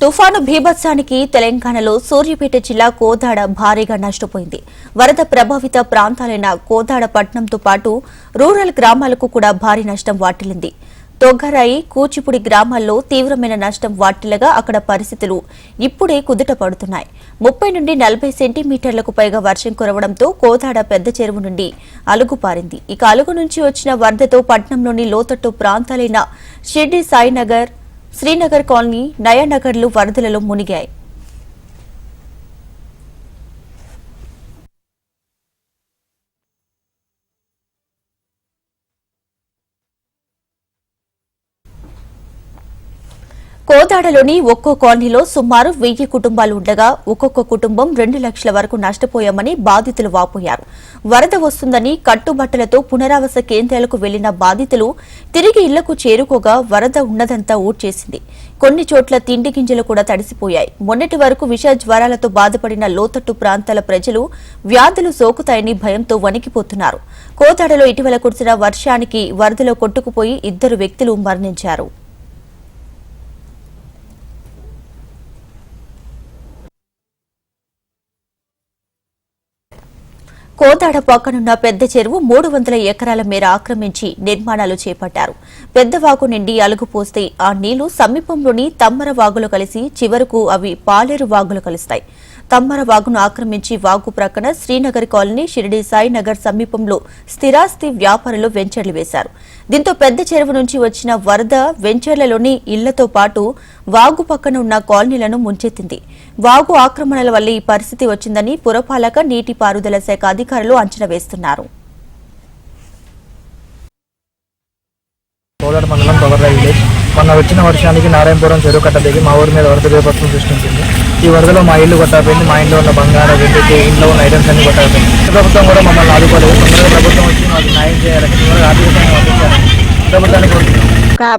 తుఫాను భీభత్సానికి తెలంగాణలో సూర్యాపేట జిల్లా కోదాడ భారీగా నష్టపోయింది. వరద ప్రభావిత ప్రాంతాలైన కోదాడ పట్టణంతో పాటు రూరల్ గ్రామాలకు కూడా భారీ నష్టం వాటిల్లింది. తొగ్గరాయి కూచిపూడి గ్రామాల్లో తీవ్రమైన నష్టం వాటిల్లగా అక్కడ పరిస్థితులు ఇప్పుడే కుదుట పడుతున్నాయి. ముప్పై నుండి నలభై సెంటీమీటర్లకు పైగా వర్షం కురవడంతో కోదాడ పెద్ద చెరువు నుండి అలుగుపారింది. ఇక అలుగు నుంచి వచ్చిన వరదతో పట్టణంలోని లోతట్టు ప్రాంతాలైన షిర్డి సాయినగర్ శ్రీనగర్ కాలనీ నయానగర్లు వరదలలో మునిగాయి. కోదాడలోని ఒక్కో కాలనీలో సుమారు వెయ్యి కుటుంబాలు ఉండగా ఒక్కొక్క కుటుంబం రెండు లక్షల వరకు నష్టపోయామని బాధితులు వాపోయారు. వరద వస్తుందని కట్టుబట్టలతో పునరావాస కేంద్రాలకు వెళ్ళిన బాధితులు తిరిగి ఇళ్ళకు చేరుకోగా వరద ఉన్నదంతా ఊడ్చేసింది. కొన్ని చోట్ల తిండి గింజలు కూడా తడిసిపోయాయి. మొన్నటి వరకు విష జ్వరాలతో బాధపడిన లోతట్టు ప్రాంతాల ప్రజలు వ్యాధులు సోకుతాయని భయంతో వణికిపోతున్నారు. కోదాడలో ఇటీవల కురిసిన వర్షానికి వరదలో కొట్టుకుపోయి ఇద్దరు వ్యక్తులు మరణించారు. కోదాడ పక్కనున్న పెద్ద చెరువు మూడు వందల ఎకరాల మేర ఆక్రమించి నిర్మాణాలు చేపట్టారు. పెద్ద వాగు నిండి అలుగుపోస్తే ఆ నీళ్ళు సమీపంలోని తమ్మర వాగులు కలిసి చివరకు అవి పాలేరు వాగులు కలుస్తాయి. తమ్మర వాగును ఆక్రమించి వాగు ప్రక్కన శ్రీనగర్ కాలనీ షిరిడి సాయి నగర్ సమీపంలో స్థిరాస్తి వ్యాపారులు వెంచర్లు వేశారు. దీంతో పెద్ద చెరువు నుంచి వచ్చిన వరద వెంచర్లలోని ఇళ్ళతో పాటు వాగు పక్కన ఉన్న కాలనీలను ముంచెత్తింది. వాగు ఆక్రమణల వల్ల ఈ పరిస్థితి వచ్చిందని పురపాలక నీటిపారుదల శాఖ అధికారులు అంచనా వేస్తున్నారు. మండలం మొన్న వచ్చిన వర్షానికి నారాయణపురం చెరువు కట్ట దిగి మా ఊరి మీద వరద బీభత్సం సృష్టించింది. ఈ వరదలో మా ఇల్లు కొట్టకపోయింది మా ఇంట్లో ఉన్న బంగారం వెండికి ఇంట్లో ఉన్న ఐటమ్స్ అన్ని కొట్టకపోయింది. ప్రభుత్వం కూడా మమ్మల్ని ఆదుకోలేదు. తొందరగా ప్రభుత్వం వచ్చి మాకు న్యాయం చేయాలని తొందరగా ఆర్థిక ప్రభుత్వానికి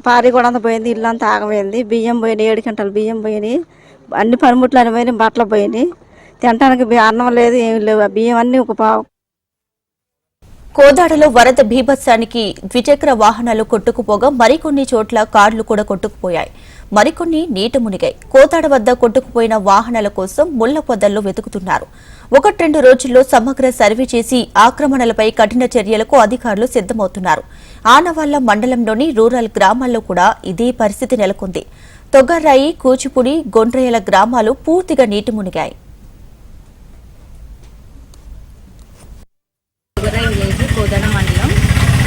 పారి కూడా అంతా పోయింది ఇల్లు అంతా ఆగమైంది. బియ్యం పోయినాయి ఏడు గంటలు బియ్యం పోయినాయి. అన్ని పనిముట్లు అని పోయినాయి బట్టలు పోయినాయి. తినడానికి అన్నం లేదు ఏమి లేవు. బియ్యం అన్ని ఒక పావు. కోదాడలో వరద బీభత్సానికి ద్విచక్ర వాహనాలు కొట్టుకుపోగా మరికొన్ని చోట్ల కార్లు కూడా కొట్టుకుపోయాయి. మరికొన్ని నీట మునిగాయి కోతాడ వద్ద కొట్టుకుపోయిన వాహనాల కోసం ముళ్ళ పొదల్లో వెతుకుతున్నారు. ఒకటి రెండు రోజుల్లో సమగ్ర సర్వే చేసి ఆక్రమణలపై కఠిన చర్యలకు అధికారులు సిద్దమవుతున్నారు ఆనవాళ్ళ మండలంలోని రూరల్ గ్రామాల్లో కూడా ఇదే పరిస్థితి నెలకొంది. తొగర్రాయి కూచిపూడి గొండ్రయ్యల గ్రామాలు పూర్తిగా నీటి మునిగాయి.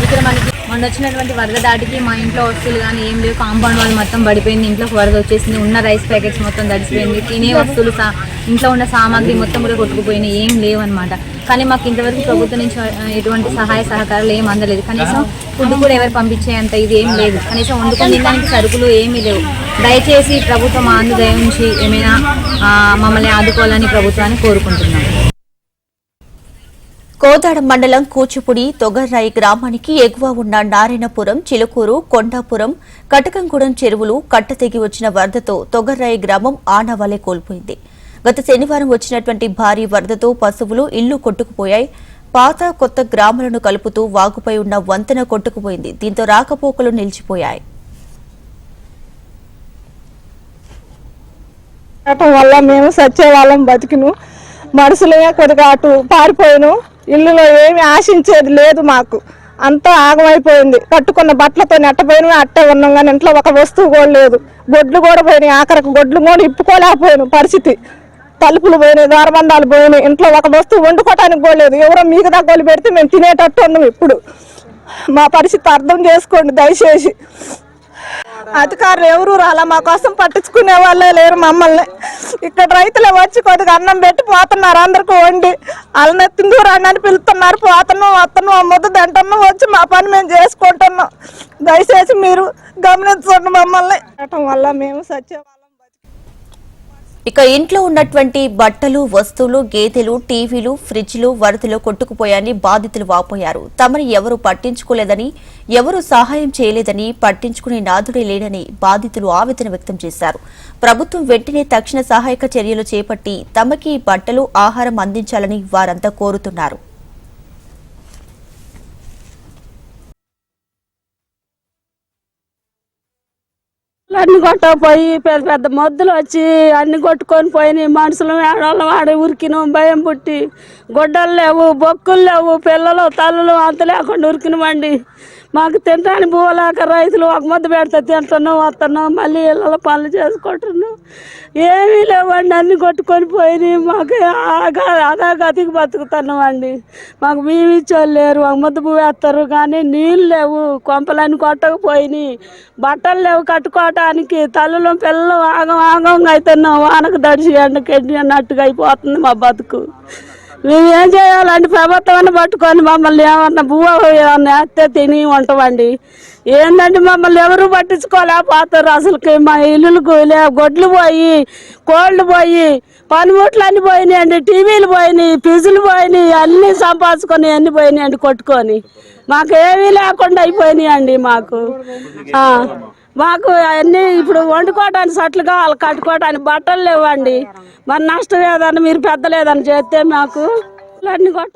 ఇక్కడ మనకి మొన్న వచ్చినటువంటి వరద దాటికి మా ఇంట్లో వస్తువులు కానీ ఏం లేవు. కాంపౌండ్ వాళ్ళు మొత్తం పడిపోయింది. ఇంట్లోకి వరద వచ్చేసింది. ఉన్న రైస్ ప్యాకెట్స్ మొత్తం తడిసిపోయింది. తినే వస్తువులు సా ఇంట్లో ఉన్న సామాగ్రి మొత్తం కూడా కొట్టుకుపోయినాయి. ఏం లేవు అనమాట కానీ మాకు ఇంతవరకు ప్రభుత్వం నుంచి ఎటువంటి సహాయ సహకారాలు ఏం అందలేదు. కనీసం ఫుడ్ కూడా ఎవరు పంపించేంత ఇది ఏం లేదు. కనీసం వండుకొని తినడానికి సరుకులు ఏమీ లేవు. దయచేసి ప్రభుత్వం ఆంధ్రదయ నుంచి ఏమైనా మమ్మల్ని ఆదుకోవాలని ప్రభుత్వాన్ని కోరుకుంటున్నాం. కోదాడ మండలం కూచిపూడి తొగర్రాయి గ్రామానికి ఎగువ ఉన్న నారాయణపురం చిలుకూరు కొండాపురం కటకంగూడెం చెరువులు కట్టతెగి వచ్చిన వరదతో తొగర్రాయి గ్రామం ఆనవాలే కోల్పోయింది. గత శనివారం వచ్చినటువంటి భారీ వరదతో పశువులు ఇళ్ళు కొట్టుకుపోయాయి. పాత కొత్త గ్రామాలను కలుపుతూ వాగుపై ఉన్న వంతెన కొట్టుకుపోయింది. దీంతో రాకపోకలు నిలిచిపోయాయి. వల్ల మేము సచ్చే వాళ్ళం బతికిను మనుషులమే కొద్దిగా అటు పారిపోయాను ఇల్లులో ఏమి ఆశించేది లేదు మాకు. అంతా ఆగమైపోయింది. కట్టుకున్న బట్టలతో నెట్టపోయిన అట్టే ఉన్నాం కానీ ఇంట్లో ఒక వస్తువు కూడా లేదు. గొడ్లు కూడా పోయినాయి. ఆఖరికి గొడ్లు కూడా ఇప్పుకోలేకపోయాను పరిస్థితి. తలుపులు పోయినాయి ద్వారబంధాలు పోయినాయి. ఇంట్లో ఒక వస్తువు వండుకోవటానికి కూడా లేదు. ఎవరో మీకు దగ్గర పెడితే మేము తినేటట్టు ఉన్నాం ఇప్పుడు. మా పరిస్థితి అర్థం చేసుకోండి దయచేసి. అధికారులు ఎవరు రాలా? మా కోసం పట్టించుకునే వాళ్ళే లేరు మమ్మల్ని. ఇక్కడ రైతులు వచ్చి కొద్దిగా అన్నం పెట్టి పోతున్నారు అందరికి వండి. వాళ్ళని తిందూరు అని పిలుస్తున్నారు. పోతున్నాం వస్తున్నాం అమ్మొద్దు ముద్ద తింటున్నాం వచ్చి మా పని మేము చేసుకుంటున్నాం. దయచేసి మీరు గమనించండి మమ్మల్ని. వల్ల మేము సత్యం ఇక ఇంట్లో ఉన్నటువంటి బట్టలు వస్తువులు గేదెలు టీవీలు ఫ్రిడ్జ్లు వరదలో కొట్టుకుపోయాయని బాధితులు వాపోయారు. తమని ఎవరు పట్టించుకోలేదని ఎవరు సహాయం చేయలేదని పట్టించుకునే నాదుడే లేడని బాధితులు ఆవేదన వ్యక్తం చేశారు. ప్రభుత్వం వెంటనే తక్షణ సహాయక చర్యలు చేపట్టి తమకి బట్టలు ఆహారం అందించాలని వారంతా కోరుతున్నారు. అన్ని కొట్టకపోయి పెద్ద పెద్ద మొద్దులు వచ్చి అన్ని కొట్టుకొని పోయినాయి. మనుషులు ఆడవాళ్ళం ఆడి ఉరికినాం భయం పుట్టి. గొడ్డలు లేవు బొక్కులు లేవు పిల్లలు తల్లులు అంత లేకుండా ఉరికినమండి మాకు తినడానికి పోలేక రైతులు ఒక ముద్ద పెడితే తింటున్నాం వస్తున్నాం మళ్ళీ ఇళ్ళలో పనులు చేసుకుంటున్నాం. ఏమీ లేవండి అన్ని కొట్టుకొని పోయినాయి. మాకు ఆగా అదా గతికి బతుకుతున్నాం అండి. మాకు మేము ఇచ్చేవాళ్ళు లేరు. ఒక ముద్ద పువ్వు వేస్తారు కానీ నీళ్ళు లేవు. కొంపలన్నీ కొట్టకపోయినాయి. బట్టలు లేవు కట్టుకోవటానికి. తల్లులు పిల్లలు ఆగం ఆగంగా అవుతున్నాం వానకు దడిచి ఎండకి ఎండి అన్నట్టుగా అయిపోతుంది మా బతుకు. మేమేం చేయాలండి ప్రభుత్వాన్ని పట్టుకొని మమ్మల్ని ఏమన్నా భూ ఏమన్నా వేస్తే తిని ఉంటామండి. ఏందండి మమ్మల్ని ఎవరు పట్టించుకోలేకపోతారు అసలుకి మా ఇల్లులకు లే గొడ్లు పోయి కోళ్ళు పోయి పనిముట్లు అన్ని పోయినాయండి టీవీలు పోయినాయి ఫిజులు పోయినాయి అన్నీ సంపాదించుకొని అన్ని పోయినాయండి కొట్టుకొని. మాకు ఏమీ లేకుండా అయిపోయినాయండి మాకు. మాకు అన్నీ ఇప్పుడు వండుకోవడానికి సట్లు కావాలి కట్టుకోవడానికి బట్టలు లేవండి. మరి నష్టం ఏదన్నా మీరు పెద్దలేదని చేస్తే మాకు అన్ని కొట్ట